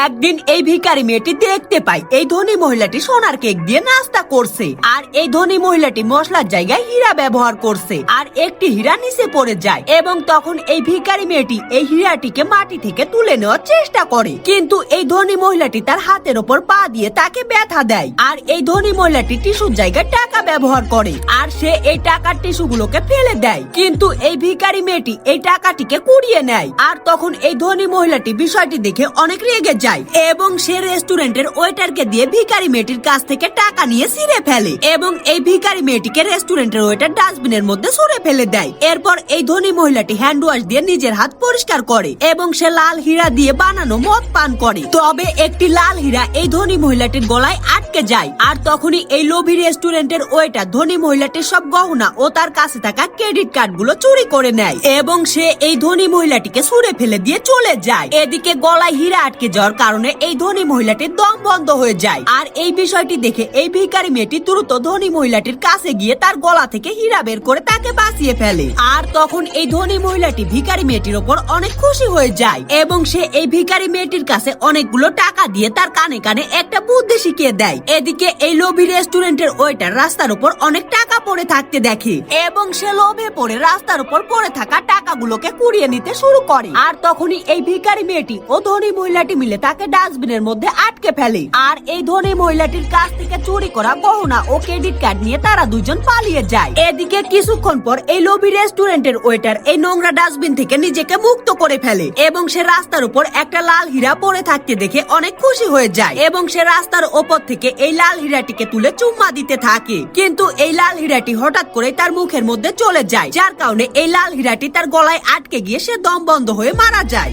একদিন এই ভিখারি মেয়েটি দেখতে পায় এই ধনী মহিলাটি সোনার কেক দিয়ে নাস্তা করছে। আর এই ধনী মহিলাটি মশলার জায়গায় হীরা ব্যবহার করছে। আর একটি হীরা নিচে পড়ে যায় এবং তখন এই ভিখারি মেয়েটি এই হীরাটিকে মাটি থেকে তুলে নেওয়ার চেষ্টা করে। কিন্তু এই ধনী মহিলাটি তার হাতের ওপর পা দিয়ে তাকে ব্যথা দেয়। আর এই ধনী মহিলাটি টিস্যুর জায়গায় টাকা ব্যবহার করে। আর সে এই টাকার টিস্যুগুলোকে ফেলে দেয়। কিন্তু এই ভিখারি মেয়েটি এই টাকাটিকে কুড়িয়ে নেয়। আর তখন এই ধনী মহিলাটি বিষয়টি দেখে অনেক রেগে যায় এবং সে রেস্টুরেন্টের ওয়েটারকে দিয়ে ভিকারি মেয়েটির কাছ থেকে টাকা নিয়ে ছিঁড়ে ফেলে এবং এই ভিকারি মেয়েটিকে রেস্টুরেন্টের ওয়েটার ডাস্টবিনের মধ্যে ছুঁড়ে ফেলে দেয়। এরপর এই ধনী মহিলাটি হ্যান্ড ওয়াশ দিয়ে নিজের হাত পরিষ্কার করে এবং সে লাল হীরা দিয়ে বানানো মদ পান করে। তবে একটি লাল হীরা এই ধনী মহিলাটির গলায় আটকে যায়। আর তখনই এই লোভী রেস্টুরেন্টের ওয়েটার, ধনী মহিলাটির সব গহনা ও তার কাছে থাকা ক্রেডিট কার্ডগুলো চুরি করে নেয় এবং সে এই ধনী মহিলাটিকে ছুঁড়ে ফেলে দিয়ে চলে যায়। এদিকে গলায় হীরা আটকে যাওয়ার কারণে এই ধনী মহিলাটির দম বন্ধ হয়ে যায়। আর এই বিষয়টি দেখে এই ভিখারি মেয়েটি দ্রুত ধনী মহিলাটির কাছে গিয়ে তার গলা থেকে হীরা বের করে তাকে বাঁচিয়ে ফেলে। আর তখন এই ধনী মহিলাটি ভিখারি মেয়েটির ওপর অনেক খুশি হয়ে যায় এবং সে এই ভিখারি মেয়েটির কাছে অনেকগুলো টাকা দিয়ে তার কানে কানে একটা বুদ্ধি শিখিয়ে দেয়। এদিকে এই লোভী রেস্টুরেন্টের ওইটার রাস্তার উপর অনেক টাকা পড়ে থাকতে দেখে। এবং সে লোভে পড়ে রাস্তার উপর পড়ে থাকা টাকাগুলোকে কুড়িয়ে নিতে শুরু করে। আর তখনই এই ভিখারি মেয়েটি ও ধনী মহিলাটি মিলে তাকে ডাস্টবিনের মধ্যে আটকে ফেলে। আর এই ধনী মহিলাটির কাছ থেকে চুরি করা গহনা ও ক্রেডিট কার্ড নিয়ে তারা দুজন পালিয়ে যায়। এদিকে কিছুক্ষণ পর এই লোভি রেস্টুরেন্টের ওয়েটার এই নোংরা ডাস্টবিন থেকে নিজেকে মুক্ত করে ফেলে। এবং সে রাস্তার উপর একটা লাল হীরা পড়ে থাকতে দেখে অনেক খুশি হয়ে যায়। এবং সে রাস্তার ওপর থেকে এই লাল হীরাটিকে তুলে চুম্মা দিতে থাকে। কিন্তু এই লাল হীরাটি হঠাৎ করে তার মুখের মধ্যে চলে যায়। যার কারণে এই লাল হীরাটি তার গলায় আটকে গিয়ে সে দম বন্ধ হয়ে মারা যায়।